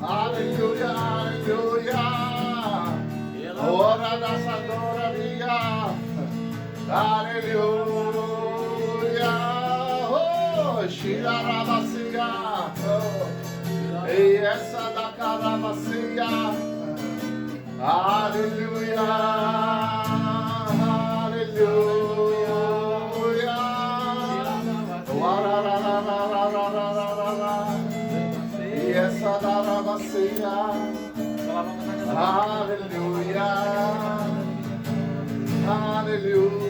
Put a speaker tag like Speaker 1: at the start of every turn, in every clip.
Speaker 1: Aleluia, aleluia. Hora da sadoraria. Aleluia. Oh, xirarabacia. Oh, e essa da carabacia. Aleluia. E essa darabacea. Aleluia. Aleluia.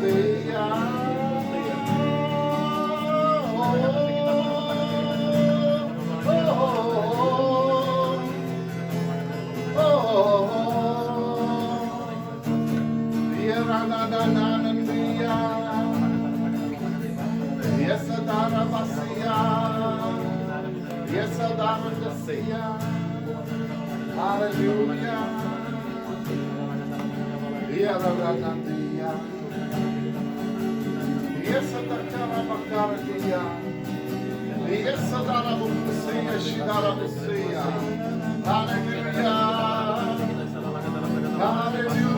Speaker 1: baby. ستركنا مكارتيا ليسدار بوسيا شدار بوسيا هاليلويا هاليلويا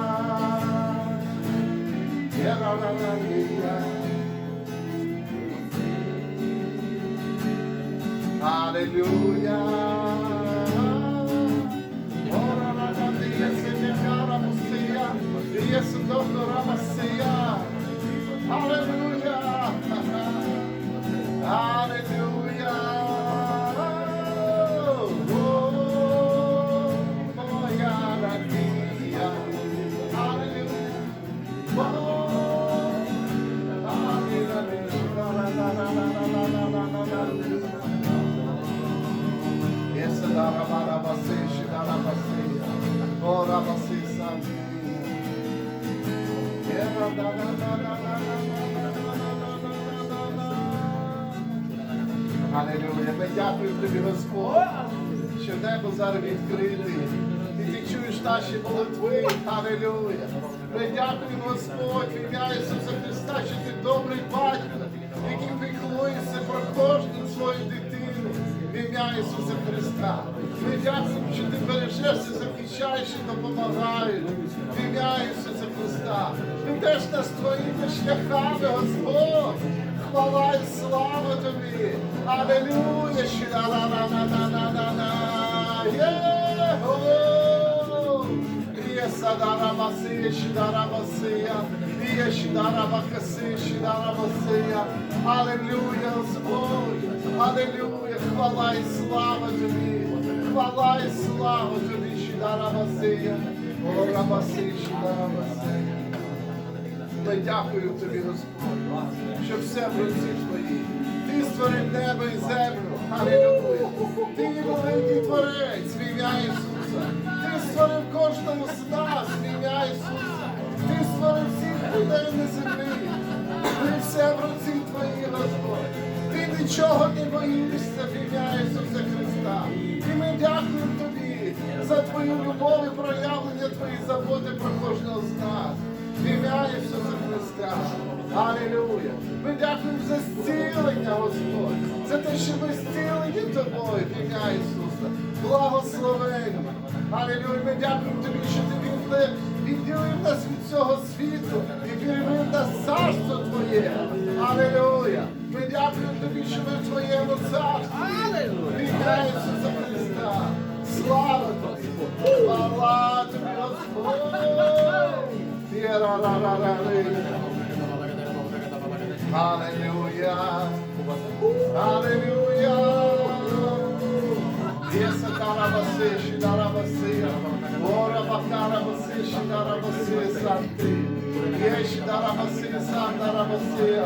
Speaker 1: Hallelujah. Аллилуйя. Ми дякуємо тобі, Господь, що небо зараз відкрите. Ти чуєш наші молитви. Аллилуйя. Ми дякуємо, Господь, ім'я Ісуса Христа, що ти добрий батько, який піклується про кожну свою дитину. В ім'я Ісуса Христа. Ми дякуємо, що ти бережеш і захищаєш і допомагаєш. В ім'я Ісуса Христа ведеш нас твоїми шляхами, Господь. Хвала і слава тобі. Алелюя, на на на на на на на Єго! Рєса дара басия, шидара басия, Рія Господь. Алелюя, хвала і слава тобі. Хвала і слава тобі, шидара басия. Ора басия, шидара басия. Ми дякуємо тобі, Господь, що все в руці твої. Ти створив небо і землю. Алілюя. Ти великий творець в ім'я Ісуса. Ти створив кожному з нас в ім'я Ісуса. Ти створив всіх людей на землі. Ти все в руці твої, Господь. Ти нічого не боїшся в ім'я Ісуса Христа. І ми дякуємо тобі за твою любов і проявлення твоєї заботи про кожного з нас. В ім'я Ісуса Христа. Алілюя. Ми дякуємо за зцілення, Господь. За те, що ми зцілені тобою ім'я Ісуса. Алілюя, ми дякуємо тобі, що ти відділив, нас від цього світу і перевів нас царство Твоє. Алілюя. Ми дякуємо тобі, що ми в Твоєму царстві. Ім'я Ісуса Христа. Слава тобі! Слава тобі, Господь! Єра-ра-ра-ра-ри. Алілюя! Алілюя! Єса тарабаси, шидарабаси, Ора бакарабаси, шидарабаси, санти. Єші дарабаси, сандарабаси.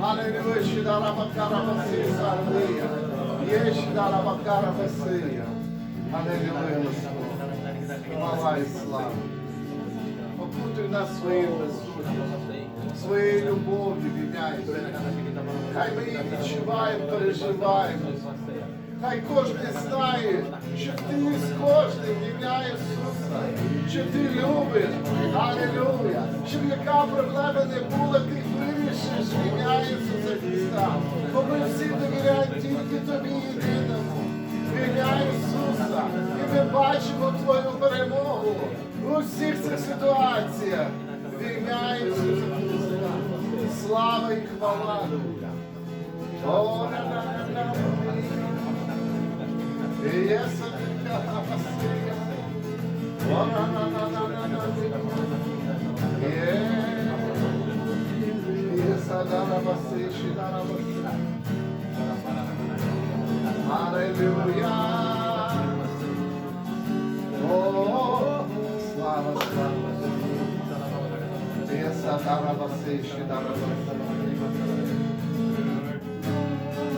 Speaker 1: Алілюя, шидарабакарабаси, санти. Єші дарабакарабаси. Алілюя, Господь. Хвала і Окутуй нас своєю присутністю, своєю любов'ю, в. Хай ми її відчуваємо, переживаємо. Хай кожен знає, що ти з кожним ім'я Ісуса, що ти любиш, Алілюя, щоб яка проблема не була, ти вирішиш в Ісуса Христа. Бо ми всі довіряємо тільки тобі єдиному. Бачимо Твою перемогу у всіх цих ситуаціях. В ім'я Ісуса Христа. Слава і хвала. О, на, на, на, на. Єса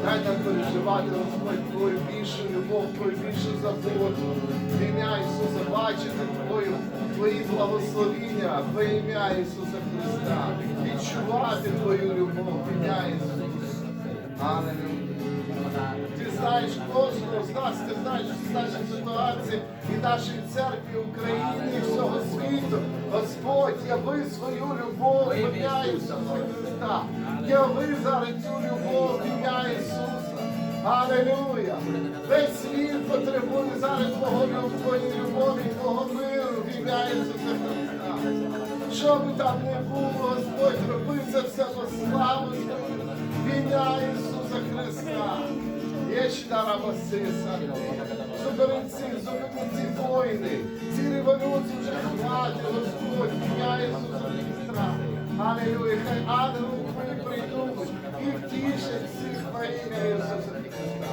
Speaker 1: Дай нам переживати, Господь, Твою більшу любов, Твою більшу заботу. В ім'я Ісуса бачити Твою, Твої благословіння, во ім'я Ісуса Христа. Відчувати Твою любов, в ім'я Ісуса. Аллилуйя. Ти знаєш кожного з нас, ти знаєш всі наші ситуації нашої церкви України, і всього світу. Господь, яви свою любов в ім'я Ісуса Христа. Яви зараз цю любов ім'я Ісуса. Аллилуйя! Весь світ потребує зараз Твого Твоєї любові, Твого миру в ім'я Ісуса Христа. Що би там не було, Господь, роби це все во славу в ім'я Ісуса Христа. Є ще дарабасиса. Зупини ці, зупини ці воїни, ці революції вже хватить, Господь, ім'я Ісуса Христа. Аллилуйя, хай ангели прийдуть і втішать всіх во ім'я Ісуса Христа.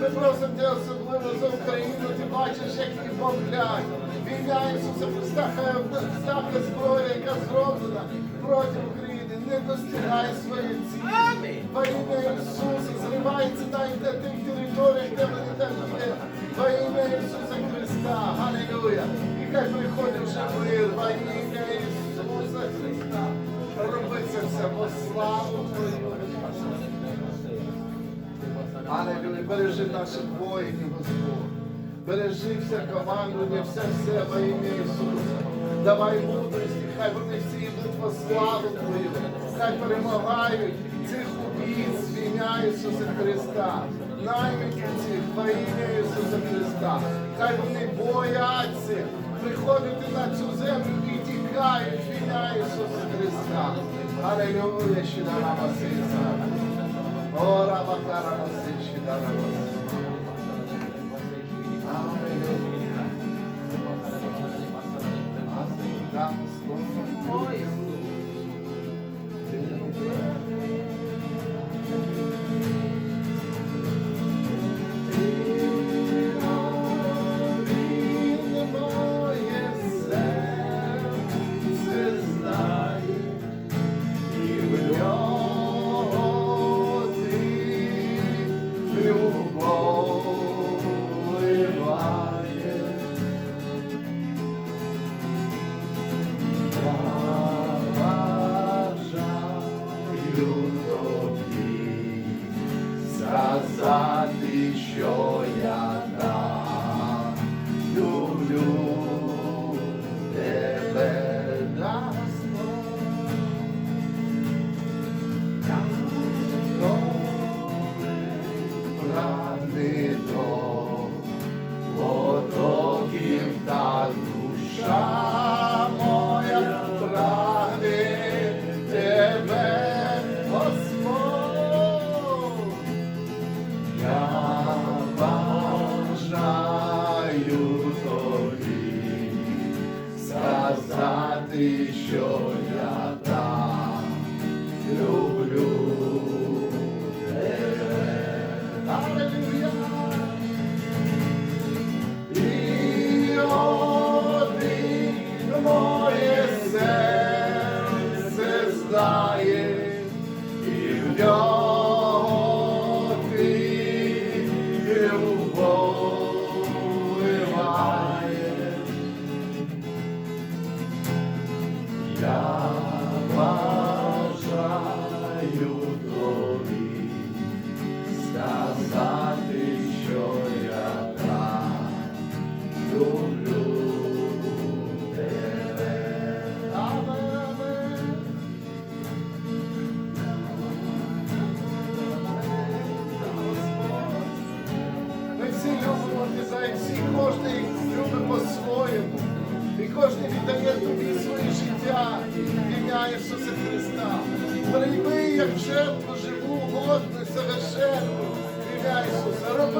Speaker 1: Ми просимо тебе особливо за Україну, ти бачиш, як їх бомблять. В ім'я Ісуса Христа, хай всяка зброя, яка зроблена проти України, не достигає своєї цілі. Во ім'я Ісуса зривається навіть на тих територіях, де вони там є. Во ім'я Ісуса Христа, Аллилуйя. І хай приходить вже мир, во ім'я Ісуса Христа. Роби це все во славу Твою. Аллилуйя, бережи наших воїнів, Господь. Бережи все командування, все все во ім'я Ісуса. Давай мудрості, хай вони всі йдуть во славу Твою. Хай перемагають цих убійць в Ісуса Христа. Цих во ім'я Ісуса Христа. Хай вони бояться приходити на цю землю і тікають в ім'я Ісуса Христа. Аллилуйя, ще дарама Васиса. Ora bakara basishi дарама Любов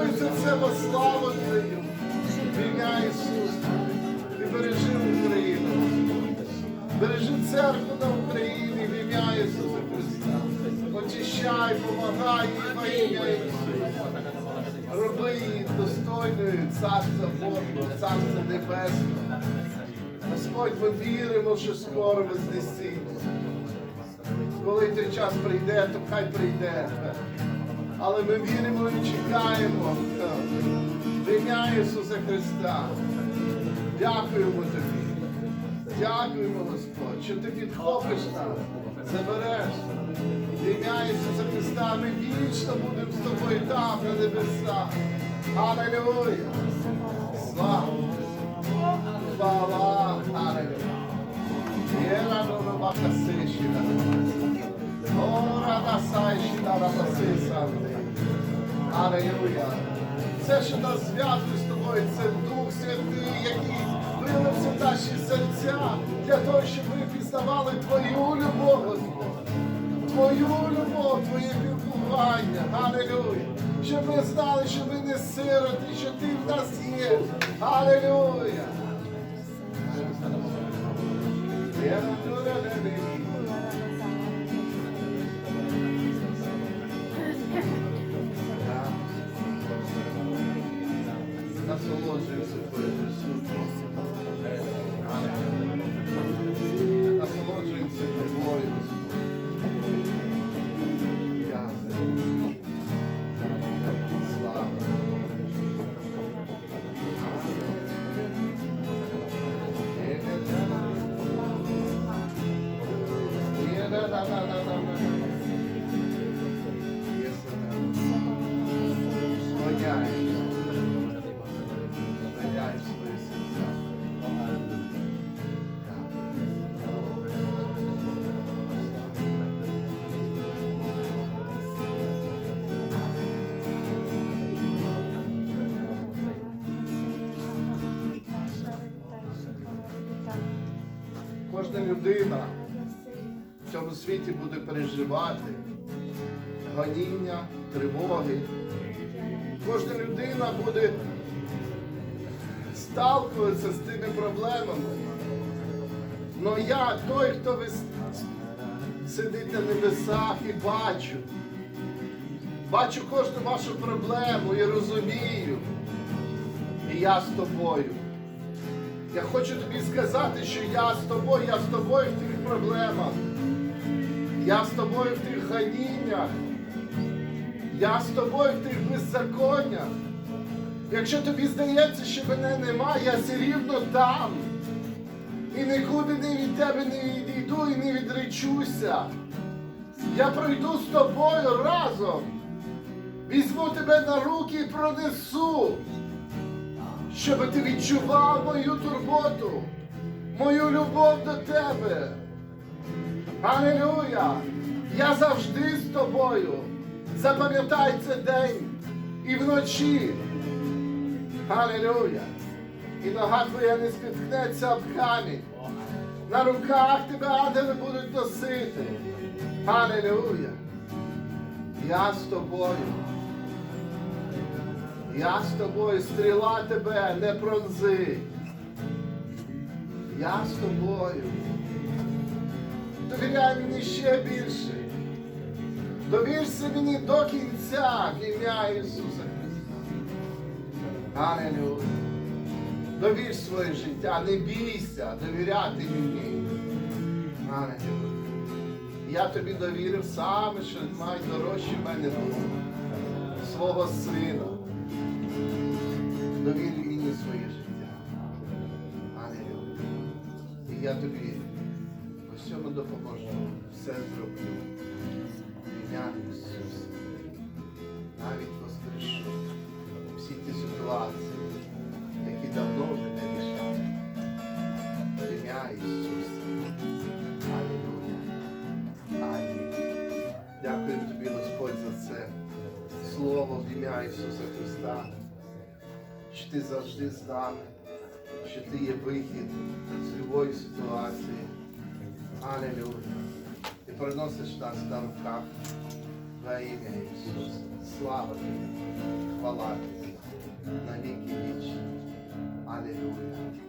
Speaker 1: Ісуса. Роби це во славу Твою. Ім'я Ісуса. І бережи Україну. Бережи церкву на Україні в ім'я Ісуса Христа. Очищай, помагай їй во ім'я Ісуса. Роби її достойною царства Божого, царства Небесного. Господь, ми віримо, що скоро вознесіться. Коли той час прийде, то хай прийде. Але ми віримо і чекаємо ім'я Ісуса Христа. Дякуємо тобі. Дякуємо, Господь, що ти підхопиш нас, забереш. Ім'я Ісуса Христа ми вічно будемо з тобою там на небесах. Аллилуйя! Слава! Слава! Аллилуйя! Єра до Бакасишіна. Ора да сайшіна Рабасиса. Аллилуйя! Все, що нас зв'язує з тобою, це Дух Святий, який вилився в наші серця для того, щоб ми пізнавали Твою любов, Господь. Твою любов, Твоє піклування. Аллилуйя. Щоб ми знали, що ми не сироти, що Ти в нас є. Аллилуйя. nasıl olacak sıfır suçlu людина в цьому світі буде переживати гоніння, тривоги. Кожна людина буде сталкуватися з тими проблемами. Но я, той, хто ви сидить на небесах і бачу, бачу кожну вашу проблему і розумію. І я з тобою. Я хочу тобі сказати, що я з тобою, я з тобою в тих проблемах. Я з тобою в тих ганіннях. Я з тобою в тих беззаконнях. Якщо тобі здається, що мене нема, я все рівно там. І нікуди не від тебе не відійду і не відречуся. Я пройду з тобою разом. Візьму тебе на руки і пронесу щоб ти відчував мою турботу, мою любов до тебе. Алілуя! Я завжди з тобою. Запам'ятай цей день і вночі. Алілуя! І нога твоя не спіткнеться об камінь. На руках тебе ангели будуть носити. Алілуя! Я з тобою. Я з тобою, стріла тебе не пронзи. Я з тобою. Довіряй мені ще більше. Довірся мені до кінця в ім'я Ісуса Христа. Аллилуйя. Довір своє життя, не бійся довіряти мені. Аллилуйя. Я тобі довірив саме, що найдорожче в мене було. Свого сина. Довір мені своє життя. Аллилуйя. І я тобі у всьому допоможу. Все зроблю. Ім'я Ісуса. Навіть воскрешу всі ті ситуації, які давно вже не рішали. Ім'я Ісуса. Аллилуйя. Амінь. Дякую тобі, Господь, за це слово в ім'я Ісуса Христа. Що ти завжди з нами, що ти є вихід з любої ситуації. Аллилуйя. Ти приносиш нас на руках во ім'я Ісуса. Слава тобі, хвала тобі, на віки вічні. Аллилуйя.